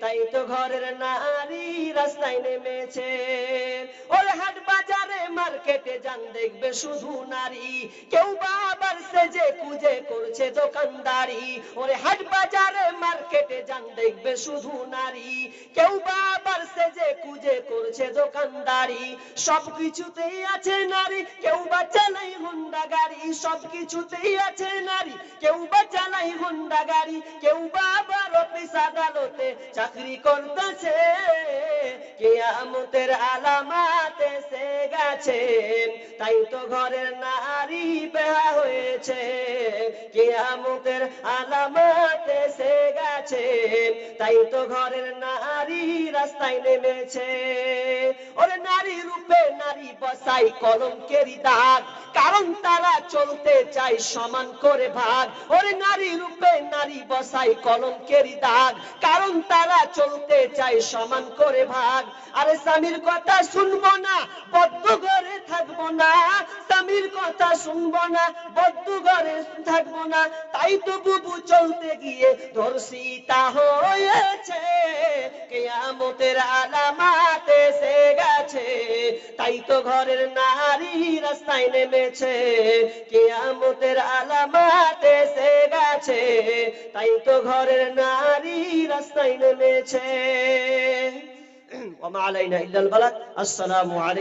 তাই তো ঘরের নারী রাস্তায় নেমেছে। ওরে হাট বাজারে মার্কেটে যান দেখবে শুধু নারী। কেউ বা আবার সেজে কুজে করছে দোকানদারি। ওরে হাট বাজারে মার্কেটে যান দেখবে শুধু নারী। কেউ বা আবার সেজে কুজে করছে দোকানদারি। সব কিছুতেই আছে নারী, কেউ বা চালাই হুন্ডা গাড়ি সব কিছুতেই আছে নারী, কেউ বা চালাই হুন্ডা গাড়ি কেউ বা চাকরি করতেছে, কেয়ামতের আলামাত এসে গেছে। তাই তো ঘরের নারী বেহা হয়েছে, কেয়ামতের আলামাত এসে গেছে। তাই তো ঘরের নারী রাস্তায় নেমেছে। ওরে নারী রূপে নারী বসাই কলম কলঙ্কেরই দাগ তারা চলতে সমান করে ভাগ। ওরে নারী রূপে নারী বসাই দাগ। কারণ তারা চলতে সমান করে ভাগ। আরে স্বামীর কথা শুনব না, বদ্ধ ঘরে থাকব না। স্বামীর কথা শুনব না, বদ্ধ ঘরে থাকব না। তাই তো বুবু চলতে গিয়ে ধর্ষিতা হয়েছে। কেয়ামতের আলামাত এসে গেছে, তাই তো ঘরের নারী রাস্তায় নেমেছে। কেয়ামতের আলামাত এসে গেছে, তাই তো ঘরের নারী রাস্তায় নেমেছে। ওমা আলাইনা ইল্লাল বালাগ আসসালামু আলাইকুম।